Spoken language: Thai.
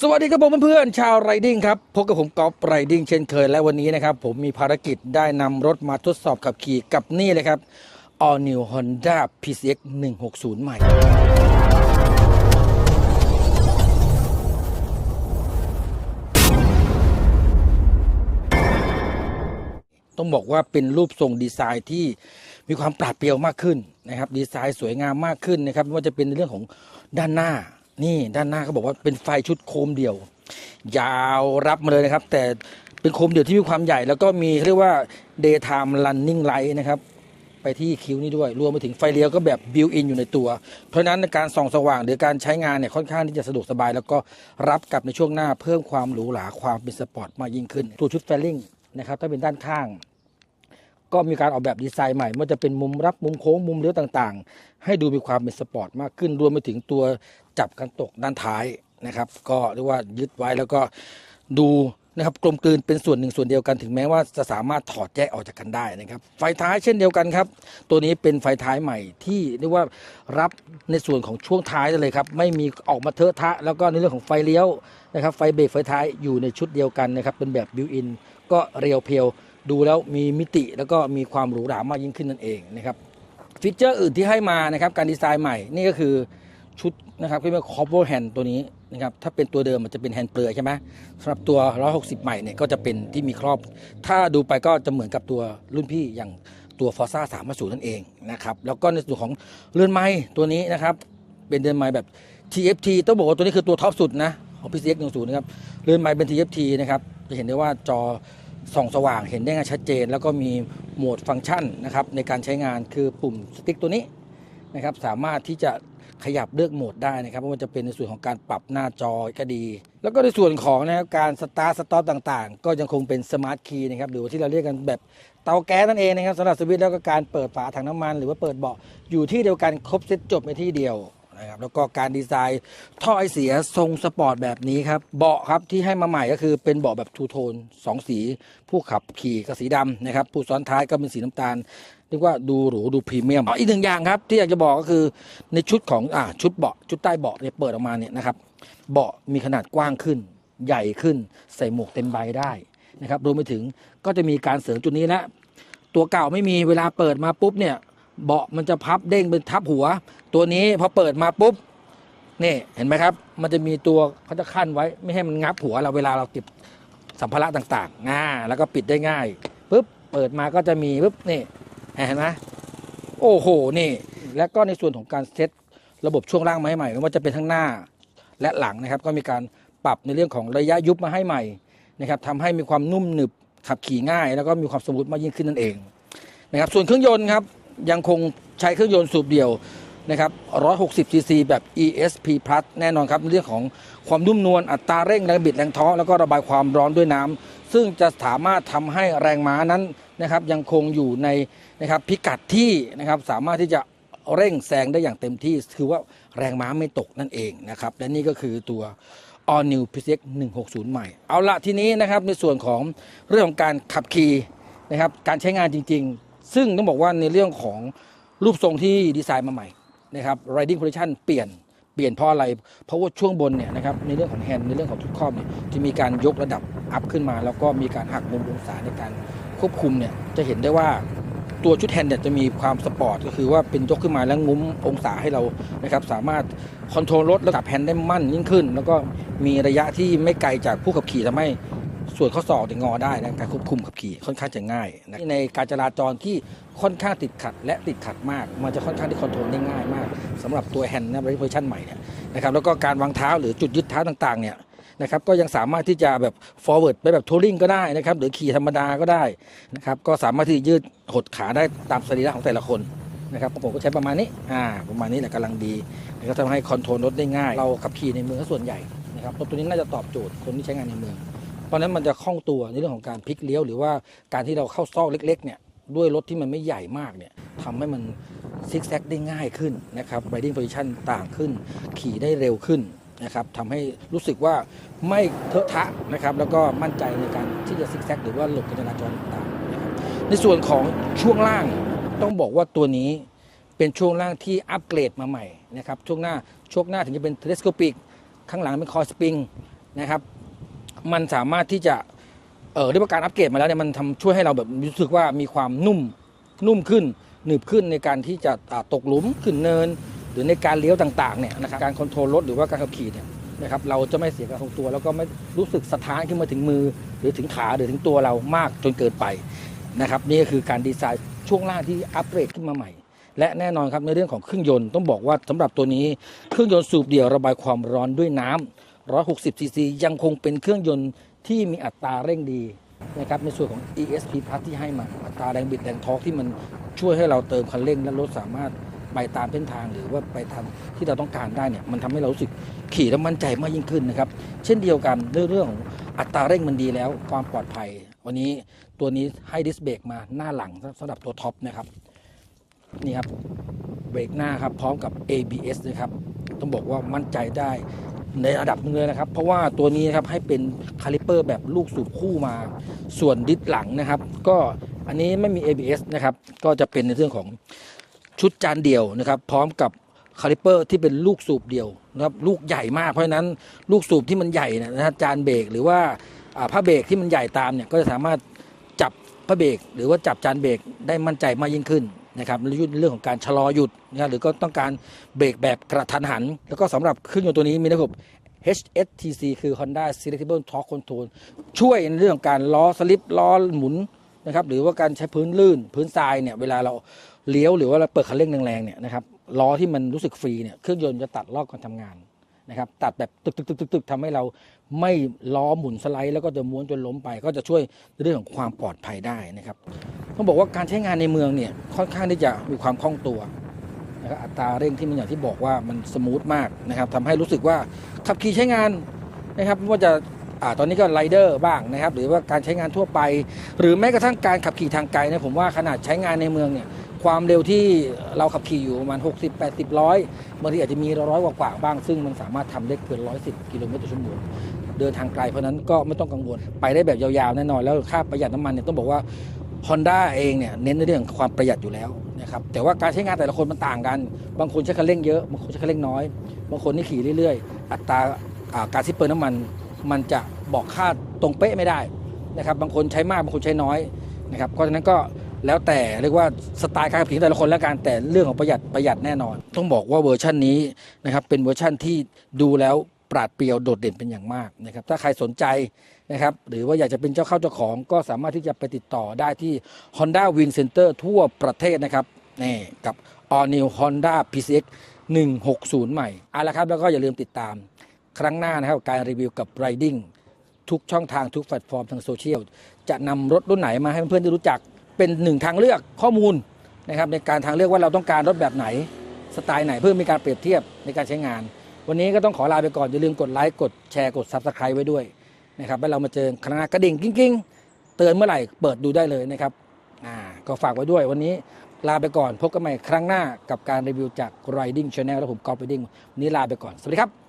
สวัสดีครับผมเพื่อนๆชาวไรดิ้งครับพบกับผมกอล์ฟไรดิ้งเช่นเคยและวันนี้นะครับ ผมมีภารกิจได้นำรถมาทดสอบขับขี่กับนี่เลยครับ All New Honda PCX 160 ใหม่ ต้องบอกว่าเป็นรูปทรงดีไซน์ที่มีความปราดเปรียวมากขึ้นนะครับ ดีไซน์สวยงามมากขึ้นนะครับไม่ว่าจะเป็นในเรื่องของด้านหน้า นี่ด้านหน้าเขาบอกว่าเป็นไฟชุดโคมเดี่ยว ยาวรับมาเลยนะครับ แต่เป็นโคมเดี่ยวที่มีความใหญ่ แล้วก็มีเรียกว่า daytime running light นะครับ ไปที่คิ้วนี้ด้วย รวมไปถึงไฟเลี้ยวก็แบบบิวอินอยู่ในตัว เพราะนั้นในการส่องสว่างหรือการใช้งานเนี่ยค่อนข้างที่จะสะดวกสบาย แล้วก็รับกับในช่วงหน้าเพิ่มความหรูหราความเป็นสปอร์ตมากยิ่งขึ้น ตัวชุดแฟลิงนะครับถ้าเป็นด้านข้าง ก็มีการออกแบบดีไซน์ใหม่ม่ว่าจะเป็นมุมรับมุมโค้งมุมเลี้ยวต่างๆ ให้ดูมีความเป็นสปอร์ตมากขึ้นรวมไปถึงตัวจับกันตกด้านท้ายนะครับ ก็เรียกว่ายึดไว้แล้วก็ดูนะครับกลมกลืนเป็นส่วนหนึ่งส่วนเดียวกันถึงแม้ว่าจะสามารถถอดแยกออกจากกันได้นะครับ ไฟท้ายเช่นเดียวกันครับ ตัวนี้เป็นไฟท้ายใหม่ที่เรียกว่ารับในส่วนของช่วงท้ายเลยครับ ไม่มีออกมาเทอะทะ แล้วก็ในเรื่องของไฟเลี้ยวนะครับ ไฟเบรกไฟท้ายอยู่ในชุดเดียวกันนะครับ เป็นแบบบิวอินก็เรียวเพียว ดูแล้วมีมิติแล้วก็มีความหรูหรามากยิ่งขึ้นนั่นเองนะครับฟีเจอร์อื่นที่ให้มานะครับการดีไซน์ใหม่นี่ก็คือชุดนะครับที่เรียกว่า cover hand ตัวนี้นะครับถ้าเป็นตัวเดิมมันจะเป็นแฮนด์เปลือยใช่ไหมสำหรับตัว 160 ใหม่เนี่ยก็จะเป็นที่มีครอบ ถ้าดูไปก็จะเหมือนกับตัวรุ่นพี่อย่างตัว Forza 350นั่นเองนะครับแล้วก็ในส่วนของเรือนไม้ตัวนี้นะครับเป็นเรือนไม้แบบ TFT ต้องบอกว่าตัวนี้คือตัวท็อปสุดนะของ PCX 10นะครับเรือนไม้เป็น TFT นะครับจะเห็นได้ว่าจอ ส่องสว่างเห็นได้ง่ายชัดเจน แล้วก็มีโหมดฟังก์ชันนะครับในการใช้งานคือปุ่มสติ๊กตัวนี้นะครับสามารถที่จะขยับเลือกโหมดได้นะครับไม่ว่าจะเป็นในส่วนของการปรับหน้าจอก็ดี แล้วก็ในส่วนของนะครับการสตาร์ทสต็อปต่างๆ ก็ยังคงเป็นสมาร์ทคีย์นะครับหรือที่เราเรียกกันแบบเตาแก๊สนั่นเองนะครับสำหรับสวิตช์แล้วก็การเปิดฝาถังน้ำมัน หรือว่าเปิดเบาะอยู่ที่เดียวกันครบเซ็ตจบในที่เดียว นะครับแล้วก็การดีไซน์ท่อไอเสียทรงสปอร์ตแบบนี้ครับเบาะครับที่ให้มาใหม่ก็คือเป็นเบาะแบบทูโทนสองสี ผู้ขับขี่ก็สีดำนะครับผู้ซ้อนท้ายก็เป็นสีน้ำตาลเรียกว่าดูหรูดูพรีเมียมอีกหนึ่งอย่างครับที่อยากจะบอกก็คือในชุดของอ่าชุดเบาะชุดใต้เบาะเนี่ยเปิดออกมาเนี่ยนะครับเบาะมีขนาดกว้างขึ้น ใหญ่ขึ้นใส่หมวกเต็มใบได้นะครับรวมไปถึงก็จะมีการเสริมจุดนี้นะตัวเก่าไม่มีเวลาเปิดมาปุ๊บเนี่ย เบาะมันจะพับเด้งเป็นทับหัว ตัวนี้พอเปิดมาปุ๊บนี่เห็นไหมครับ มันจะมีตัวเขาจะขั้นไว้ไม่ให้มันงับหัวเราเวลาเราเก็บสัมภาระต่างๆง่าแล้วก็ปิดได้ง่ายปุ๊บเปิดมาก็จะมีปุ๊บนี่เห็นไหมโอ้โหนี่ แล้วก็ในส่วนของการเซตระบบช่วงล่างมาให้ใหม่ไม่ว่าจะเป็นทั้งหน้าและหลังนะครับ ก็มีการปรับในเรื่องของระยะยุบมาให้ใหม่นะครับทำให้มีความนุ่มหนึบขับขี่ง่าย แล้วก็มีความสมูทมากยิ่งขึ้นนั่นเองนะครับส่วนเครื่องยนต์ครับ ยังคงใช้เครื่องยนต์สูบเดี่ยวนะครับ 160 ซีซีแบบ ESP Plus แน่นอนครับในเรื่องของความนุ่มนวลอัตราเร่งแรงบิดแรงท้อแล้วก็ระบายความร้อนด้วยน้ำซึ่งจะสามารถทำให้แรงม้านั้นนะครับยังคงอยู่ในนะครับพิกัดที่นะครับสามารถที่จะเร่งแซงได้อย่างเต็มที่ คือว่าแรงม้าไม่ตกนั่นเองนะครับและนี่ก็คือตัว All New PCX 160 ใหม่ เอาละทีนี้นะครับในส่วนของเรื่องของการขับขี่นะครับการใช้งานจริง ๆ ซึ่งต้องบอกว่าในเรื่องของรูปทรงที่ดีไซน์มาใหม่นะครับ riding position เปลี่ยนเปลี่ยนเพราะอะไร เพราะว่าช่วงบนเนี่ยนะครับในเรื่องของแฮนด์ในเรื่องของทุกข้อเนี่ยจะมีการยกระดับอัพขึ้นมา แล้วก็มีการหักมุมองศาในการควบคุมเนี่ยจะเห็นได้ว่าตัวชุดแฮนด์เนี่ยจะมีความสปอร์ตก็คือว่าเป็นยกขึ้นมาแล้วงุ้มองศาให้เรานะครับสามารถคอนโทรลรถระดับแฮนด์ได้มั่นยิ่งขึ้น แล้วก็มีระยะที่ไม่ไกลจากผู้ขับขี่ทำให้ ส่วนข้อศอกเนี่ยงอได้นะการควบคุมขับขี่ค่อนข้างจะง่ายนะในการจราจรที่ค่อนข้างติดขัด และติดขัดมาก มันจะค่อนข้างที่คอนโทรลได้ง่ายมากสำหรับตัวแฮนด์นะเวอร์ชันใหม่เนี่ยนะครับแล้วก็การวางเท้าหรือจุดยึดเท้าต่างๆเนี่ยนะครับก็ยังสามารถที่จะแบบ forward ไปแบบทัวริงก็ได้นะครับหรือขี่ธรรมดาก็ได้นะครับก็สามารถที่ยืดหดขาได้ตามสรีระของแต่ละคนนะครับผมก็ใช้ประมาณนี้อ่าประมาณนี้แหละกำลังดีนะครับทำให้คอนโทรลรถได้ง่าย เราขับขี่ในเมืองส่วนใหญ่นะครับรถตัวนี้น่าจะตอบโจทย์คนที่ใช้งานในเมือง ราะนั้นมันจะคล่องตัวในเรื่องของการพลิกเลี้ยวหรือว่าการที่เราเข้าซอกเล็ก ๆ เนี่ยด้วยรถที่มันไม่ใหญ่มากเนี่ยทำให้มันซิกแซกได้ง่ายขึ้นนะครับ riding position ต่างขึ้น ขี่ได้เร็วขึ้นนะครับทำให้รู้สึกว่าไม่เทอะทะนะครับ แล้วก็มั่นใจในการที่จะซิกแซกหรือว่าหลบการจราจรต่างๆนะครับในส่วนของช่วงล่างต้องบอกว่าตัวนี้เป็นช่วงล่างที่อัปเกรดมาใหม่นะครับช่วงหน้าช่วงหน้าถึงจะเป็นเทเลสโคปิกข้างหลังเป็นคอสปริงนะครับ มันสามารถที่จะเออเรียกว่าการอัปเกรดมาแล้วเนี่ยมันทำช่วยให้เราแบบรู้สึกว่ามีความนุ่มนุ่มขึ้นหนึบขึ้นในการที่จะตกหลุมขึ้นเนิน หรือในการเลี้ยวต่างๆเนี่ยนะครับการคอนโทรลรถหรือว่าการขับขี่เนี่ยนะครับเราจะไม่เสียการทรงตัว แล้วก็ไม่รู้สึกสะท้านขึ้นมาถึงมือ หรือถึงขาหรือถึงตัวเรามากจนเกินไปนะครับนี่ก็คือการดีไซน์ช่วงล่างที่อัปเกรดขึ้นมาใหม่ และแน่นอนครับในเรื่องของเครื่องยนต์ต้องบอกว่าสำหรับตัวนี้เครื่องยนต์สูบเดี่ยวระบายความร้อนด้วยน้ำ 160 ซีซี ยังคงเป็นเครื่องยนต์ที่มีอัตราเร่งดีนะครับในส่วนของ ESP Plus ที่ให้มาอัตราแรงบิดแรงทอร์กที่มันช่วยให้เราเติมคันเร่ง และรถสามารถไปตามเส้นทางหรือว่าไปทางที่เราต้องการได้เนี่ยมันทำให้เรารู้สึกขี่แล้วมั่นใจมากยิ่งขึ้นนะครับ เช่นเดียวกันเรื่ององของอัตราเร่งมันดีแล้วความปลอดภัย วันนี้ตัวนี้ให้ดิสเบรกมาหน้าหลังสำหรับตัวท็อปนะครับนี่ครับเบรกหน้าครับพร้อมกับ ABS นะครับต้องบอกว่ามั่นใจได้ ในระดับนึงเลยนะครับ เพราะว่าตัวนี้นะครับให้เป็นคาลิเปอร์แบบลูกสูบคู่มา ส่วนดิสหลังนะครับ ก็อันนี้ไม่มี ABS นะครับ ก็จะเป็นในเรื่องของชุดจานเดียวนะครับ พร้อมกับคาลิเปอร์ที่เป็นลูกสูบเดียวนะครับลูกใหญ่มากเพราะฉะนั้นลูกสูบที่มันใหญ่นะฮะจานเบรกหรือว่าผ้าเบรกที่มันใหญ่ตามเนี่ยก็จะสามารถจับผ้าเบรกหรือว่าจับจานเบรกได้มั่นใจมากยิ่งขึ้น นะครับเรื่องของการชะลอหยุดนะรหรือก็ต้องการเบรกแบบกระทันหัน แล้วก็สำหรับเครื่องยนต์ตัวนี้มีระบบ HSTC คือ Honda Selectable Torque Control ช่วยในเรื่องของการล้อสลิปล้อหมุนนะครับหรือว่าการใช้พื้นลื่น พื้นทรายเนี่ยเวลาเราเลี้ยวหรือว่าเราเปิดคันเร่งแรงๆเนี่ยนะครับล้อที่มันรู้สึกฟรีเนี่ยเครื่องยนต์จะตัดรอบการทำงาน นะครับตัดแบบตึกตึกตึกตึกตึกทำให้เราไม่ล้อหมุนสไลด์ แล้วก็จะม้วนจนล้มไป ก็จะช่วยเรื่องของความปลอดภัยได้นะครับต้องบอกว่าการใช้งานในเมืองเนี่ยค่อนข้างที่จะมีความคล่องตัวนะครับอัตราเร่งที่มันอย่างที่บอกว่ามันสมูทมากนะครับทำให้รู้สึกว่าขับขี่ใช้งานนะครับไม่ว่าจะอ่าตอนนี้ก็ไรเดอร์บ้างนะครับ หรือว่าการใช้งานทั่วไป หรือแม้กระทั่งการขับขี่ทางไกลเนะผมว่าขนาดใช้งานในเมืองเนี่ย ความเร็วที่เราขับขี่อยู่ประมาณ 60 80 ร้อยบางทีอาจจะมีร้อยกว่าๆบ้าง ซึ่งมันสามารถทำได้เกิน 110 กิโลเมตรต่อชั่วโมงเดินทางไกลเพราะนั้นก็ไม่ต้องกังวลไปได้แบบยาวๆแน่นอนแล้วค่าประหยัดน้ำมันเนี่ยต้องบอกว่า Honda เองเนี่ยเน้นในเรื่องความประหยัดอยู่แล้วนะครับแต่ว่าการใช้งานแต่ละคนมันต่างกัน บางคนใช้คันเร่งเยอะบางคนใช้คันเร่งน้อย บางคนนี่ขี่เรื่อยๆ อัตราอ่าการซิปเปิลน้ำมัน มันจะบอกค่าตรงเป๊ะไม่ได้นะครับบางคนใช้มากบางคนใช้น้อยนะครับเพราะฉะนั้นก็ แล้วแต่เรียกว่าสไตล์การขับขี่ของแต่ละคนแล้วกันแต่เรื่องของประหยัดประหยัดแน่นอน ต้องบอกว่าเวอร์ชันนี้นะครับเป็นเวอร์ชันที่ดูแล้วปราดเปรียวโดดเด่นเป็นอย่างมากนะครับถ้าใครสนใจนะครับหรือว่าอยากจะเป็นเจ้าเข้าเจ้าของก็สามารถที่จะไปติดต่อได้ที่ Honda Win Center ทั่วประเทศนะครับนี่กับ All New Honda PCX 160 ใหม่เอาละครับแล้วก็อย่าลืมติดตาม ครั้งหน้านะครับการรีวิวกับ Riding ทุกช่องทางทุกแพลตฟอร์มทางโซเชียลจะนำรถรุ่นไหนมาให้เพื่อนๆได้รู้จัก เป็นหนึ่งทางเลือกข้อมูลนะครับในการทางเลือกว่าเราต้องการรถแบบไหนสไตล์ไหนเพื่อมีการเปรียบเทียบในการใช้งาน วันนี้ก็ต้องขอลาไปก่อน อย่าลืมกดไลค์กดแชร์กด Subscribe ไว้ด้วยนะครับแล้วเรามาเจอครั้งหน้ากระดิ่งกิ้งๆ เตือนเมื่อไหร่เปิดดูได้เลยนะครับอ่าก็ฝากไว้ด้วยวันนี้ลาไปก่อนพบกันใหม่ครั้งหน้ากับการรีวิวจาก Riding Channel และผมกอล์ฟ Riding วันนี้ลาไปก่อน สวัสดีครับ